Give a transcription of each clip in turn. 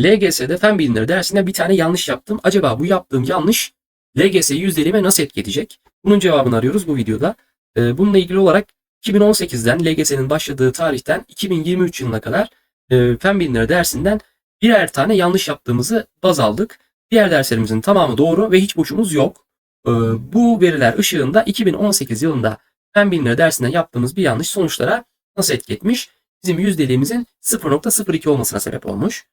LGS'de fen bilimleri dersinde bir tane yanlış yaptım. Acaba bu yaptığım yanlış LGS yüzdelime nasıl etki edecek? Bunun cevabını arıyoruz bu videoda. Ee, bununla ilgili olarak 2018'den LGS'nin başladığı tarihten 2023 yılına kadar e, fen bilimleri dersinden birer tane yanlış yaptığımızı baz aldık. Diğer derslerimizin tamamı doğru ve hiç boşumuz yok. Ee, bu veriler ışığında 2018 yılında fen bilimleri dersinden yaptığımız bir yanlış sonuçlara nasıl etki etmiş? Bizim yüzdeliğimizin 0.02 olmasına sebep olmuş.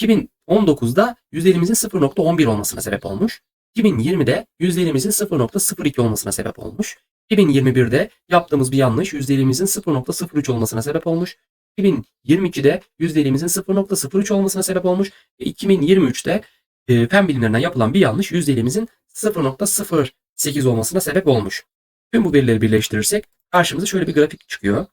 2019'da yüzdelimizin 0.11 olmasına sebep olmuş. 2020'de yüzdelimizin 0.02 olmasına sebep olmuş. 2021'de yaptığımız bir yanlış yüzdelimizin 0.03 olmasına sebep olmuş. 2022'de yüzdelimizin 0.03 olmasına sebep olmuş. Ve 2023'te e, fen bilimlerinden yapılan bir yanlış yüzdelimizin 0.08 olmasına sebep olmuş. Tüm bu verileri birleştirirsek karşımıza şöyle bir grafik çıkıyor.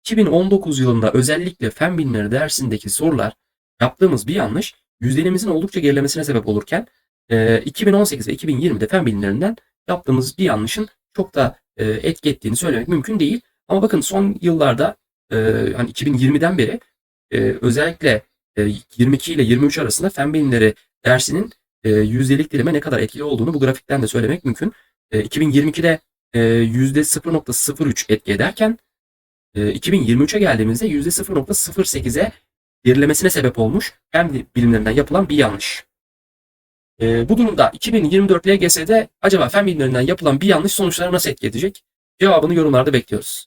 2019 yılında özellikle fen bilimleri dersindeki sorular yaptığımız bir yanlış yüzdelimizin oldukça gerilemesine sebep olurken e, 2018 ve 2020'de fen bilimlerinden yaptığımız bir yanlışın çok da e, etki ettiğini söylemek mümkün değil. Ama bakın son yıllarda e, hani 2020'den beri e, özellikle e, 22 ile 23 arasında fen bilimleri dersinin e, yüzdelik dilime ne kadar etkili olduğunu bu grafikten de söylemek mümkün. E, 2022'de e, %0.03 etki ederken e, 2023'e geldiğimizde %0.08'e gerilemesine sebep olmuş fen bilimlerinden yapılan bir yanlış. E, bu durumda 2024 LGS'de acaba fen bilimlerinden yapılan bir yanlış sonuçlara nasıl etki edecek? Cevabını yorumlarda bekliyoruz.